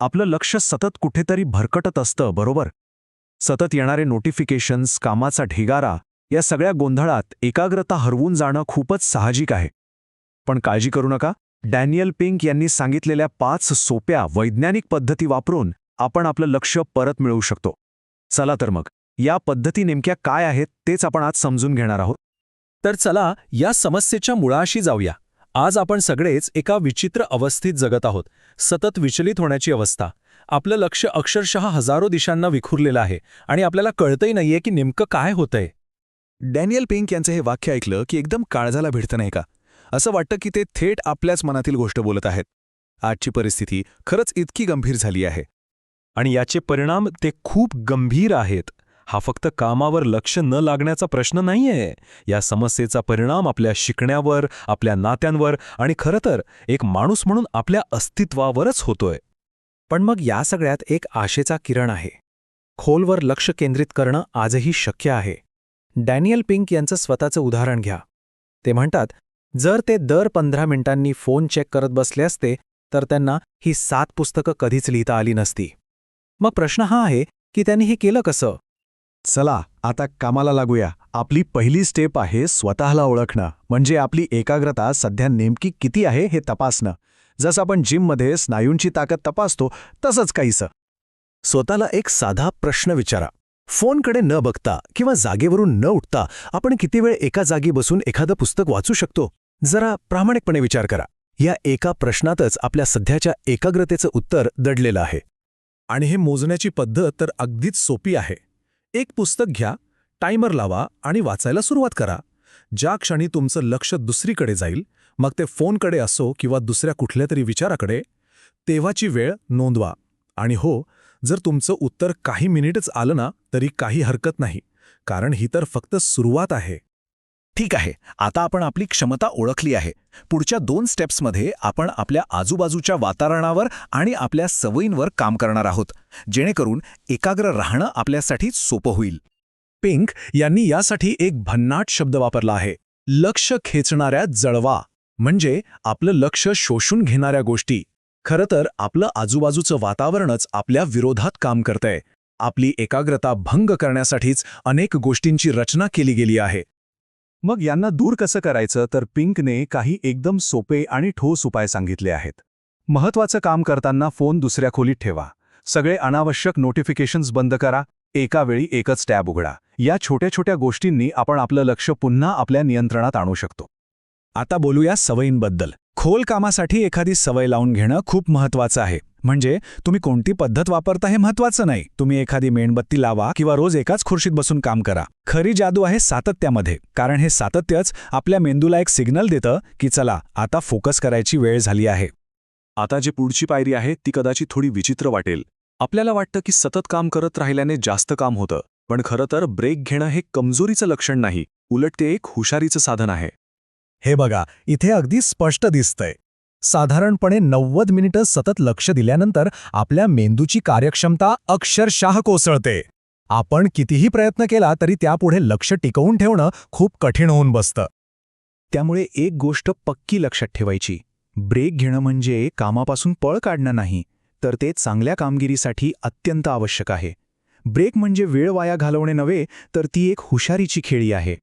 आपलं लक्ष सतत कुठेतरी भरकटत असतं बरोबर? सतत येणारे नोटिफिकेशन्स कामाचा ढिगारा या सगळ्या गोंधळात एकाग्रता हरवून जाणं खूपच साहजिक आहे. पण काळजी करू नका. डॅनियल पिंक यांनी सांगितलेल्या पाच सोप्या वैज्ञानिक पद्धती वापरून आपण आपलं लक्ष परत मिळवू शकतो. चला तर मग या पद्धती नेमक्या काय आहेत तेच आपण आज समजून घेणार आहोत. तर चला या समस्येच्या मुळाशी जाऊया. आज आपण सगळेच एका विचित्र अवस्थेत जगत आहोत. सतत विचलित होण्याची अवस्था. आपलं लक्ष अक्षरशः हजारो दिशांना विखुरलेलं आहे आणि आपल्याला कळतही नाहीये की नेमकं काय होतंय. डॅनियल पिंक यांचं हे वाक्य ऐकलं की एकदम काळजाला भिडतं नाही का? असं वाटतं की ते थेट आपल्याच मनातील गोष्ट बोलत आहेत. आजची परिस्थिती खरंच इतकी गंभीर झाली आहे. आणि याचे परिणाम ते खूप गंभीर आहेत. हा फक्त कामावर लक्ष न लागण्याचा प्रश्न नाहीये. या समस्येचा परिणाम आपल्या शिकण्यावर आपल्या नात्यांवर आणि खरं तर एक माणूस म्हणून आपल्या अस्तित्वावरच होतोय. पण मग या सगळ्यात एक आशेचा किरण आहे. खोलवर लक्ष केंद्रित करणं आजही शक्य आहे. डॅनियल पिंक यांचं स्वतःचं उदाहरण घ्या. ते म्हणतात जर ते दर पंधरा मिनिटांनी फोन चेक करत बसले असते तर त्यांना ही सात पुस्तकं कधीच लिहिता आली नसती. मग प्रश्न हा आहे की त्यांनी हे केलं कसं? चला आता कामाला लागूया. आपली पहिली स्टेप आहे स्वतःला ओळखणं. म्हणजे आपली एकाग्रता सध्या नेमकी किती आहे हे तपासणं. जसं आपण जिममध्ये स्नायूंची ताकद तपासतो तसंच काहीसं. स्वतःला एक साधा प्रश्न विचारा. फोनकडे न बघता किंवा जागेवरून न उठता आपण किती वेळ एका जागी बसून एखादं पुस्तक वाचू शकतो? जरा प्रामाणिकपणे विचार करा. या एका प्रश्नातच आपल्या सध्याच्या एकाग्रतेचं उत्तर दडलेलं आहे. आणि हे मोजण्याची पद्धत तर अगदीच सोपी आहे. एक पुस्तक घ्या टायमर लावा आणि वाचायला सुरुवात करा. ज्या क्षणी तुमचं लक्ष दुसरीकडे जाईल मग ते फोनकडे असो किंवा दुसऱ्या कुठल्या तरी विचाराकडे तेव्हाची वेळ नोंदवा. आणि हो जर तुमचं उत्तर काही मिनिटच आलं ना तरी काही हरकत नाही कारण ही तर फक्त सुरुवात आहे. ठीक आहे आता आपण आपली क्षमता ओळखली आहे. पुढच्या दोन स्टेप्समध्ये आपण आपल्या आजूबाजूच्या वातावरणावर आणि आपल्या सवयींवर काम करणार आहोत जेणेकरून एकाग्र राहणं आपल्यासाठी सोपं होईल. पिंक यांनी यासाठी एक भन्नाट शब्द वापरला आहे लक्ष खेचणाऱ्या जळवा. म्हणजे आपलं लक्ष शोषून घेणाऱ्या गोष्टी. खरं तर आपलं आजूबाजूचं वातावरणच आपल्या विरोधात काम करतंय. आपली एकाग्रता भंग करण्यासाठीच अनेक गोष्टींची रचना केली गेली आहे. मग यांना दूर कसं करायचं तर पिंकने काही एकदम सोपे आणि ठोस उपाय सांगितले आहेत. महत्वाचं काम करताना फोन दुसऱ्या खोलीत ठेवा. सगळे अनावश्यक नोटिफिकेशन्स बंद करा. एका वेळी एकच टॅब उघडा. या छोट्या छोट्या गोष्टींनी आपण आपलं लक्ष पुन्हा आपल्या नियंत्रणात आणू शकतो. आता बोलूया सवयींबद्दल. खोल कामासाठी एखादी सवय लावून घेणं खूप महत्वाचं आहे. म्हणजे तुम्ही कोणती पद्धत वापरता हे महत्वाचं नाही. तुम्ही एखादी मेणबत्ती लावा किंवा रोज एकाच खुर्शीत बसून काम करा. खरी जादू आहे सातत्यामध्ये. कारण हे सातत्यच आपल्या मेंदूला एक सिग्नल देतं की चला आता फोकस करायची वेळ झाली आहे. आता जी पुढची पायरी आहे ती कदाचित थोडी विचित्र वाटेल. आपल्याला वाटतं की सतत काम करत राहिल्याने जास्त काम होतं. पण खरं तर ब्रेक घेणं हे कमजोरीचं लक्षण नाही. उलट ते एक हुशारीचं साधन आहे. हे बघा इथे अगदी स्पष्ट दिसतंय. साधारणपणे नव्वद मिनिटं सतत लक्ष दिल्यानंतर आपल्या मेंदूची कार्यक्षमता अक्षरशः कोसळते. आपण कितीही प्रयत्न केला तरी त्यापुढे लक्ष टिकवून ठेवणं खूप कठीण होऊन बसतं. त्यामुळे एक गोष्ट पक्की लक्षात ठेवायची. ब्रेक घेणं म्हणजे कामापासून पळ काढणं नाही तर ते चांगल्या कामगिरीसाठी अत्यंत आवश्यक आहे. ब्रेक म्हणजे वेळ वाया घालवणे नव्हे तर ती एक हुशारीची खेळी आहे.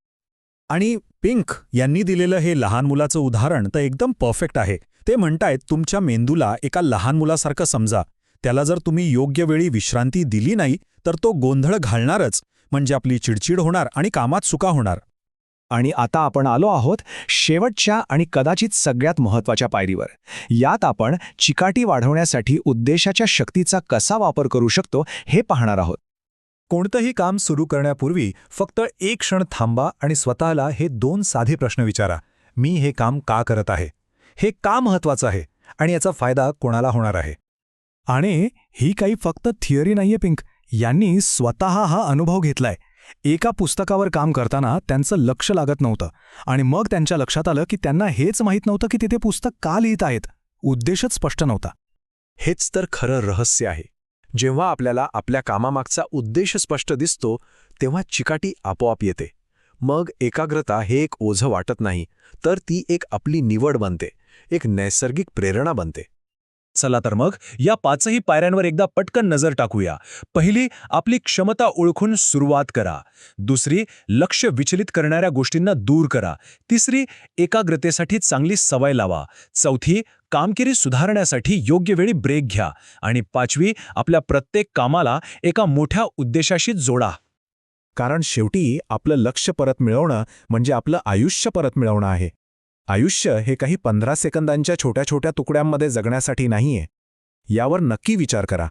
आणि पिंक यांनी दिलेलं हे लहान मुलाचं उदाहरण तर एकदम परफेक्ट आहे. ते म्हणतायत तुमच्या मेंदूला एका लहान मुलासारखं समजा. त्याला जर तुम्ही योग्य वेळी विश्रांती दिली नाही तर तो गोंधळ घालणारच. म्हणजे आपली चिडचिड होणार आणि कामात चुका होणार. आणि आता आपण आलो आहोत शेवटच्या आणि कदाचित सगळ्यात महत्त्वाच्या पायरीवर. यात आपण चिकाटी वाढवण्यासाठी उद्देशाच्या शक्तीचा कसा वापर करू शकतो हे पाहणार आहोत. कोणतंही काम सुरू करण्यापूर्वी फक्त एक क्षण थांबा आणि स्वतःला हे दोन साधे प्रश्न विचारा. मी हे काम का करत आहे? हे का महत्वाचं आहे? आणि याचा फायदा कोणाला होणार आहे? आणि ही काही फक्त थिअरी नाहीये पिंक. यांनी स्वतः हा अनुभव घेतलाय. एका पुस्तकावर काम करताना त्यांचं लक्ष लागत नव्हतं. आणि मग त्यांच्या लक्षात आलं की त्यांना हेच माहीत नव्हतं की तिथे पुस्तक का लिहित आहेत. उद्देशच स्पष्ट नव्हता. हेच तर खरं रहस्य आहे. जेव्हा आपल्याला आपल्या कामामागचा उद्देश स्पष्ट दिसतो तेव्हा चिकाटी आपोआप येते. मग एकाग्रता हे एक ओझं वाटत नाही तर ती एक आपली निवड बनते एक नैसर्गिक प्रेरणा बनते. चला तर मग या पाचही पायऱ्यांवर एकदा पटकन नजर टाकूया. पहिली आपली क्षमता ओळखून सुरुवात करा. दुसरी लक्ष विचलित करणाऱ्या गोष्टींना दूर करा. तिसरी एकाग्रतेसाठी चांगली सवय लावा. चौथी कामगिरी सुधारण्यासाठी योग्य वेळी ब्रेक घ्या. आणि पाचवी आपल्या प्रत्येक कामाला एका मोठ्या उद्देशाशी जोडा. कारण शेवटी आपलं लक्ष परत मिळवणं म्हणजे आपलं आयुष्य परत मिळवणं आहे. आयुष्य हे काही पंधरा सेकंदांच्या छोट्या छोट्या तुकड्यांमध्ये जगण्यासाठी नाहीये. यावर नक्की विचार करा.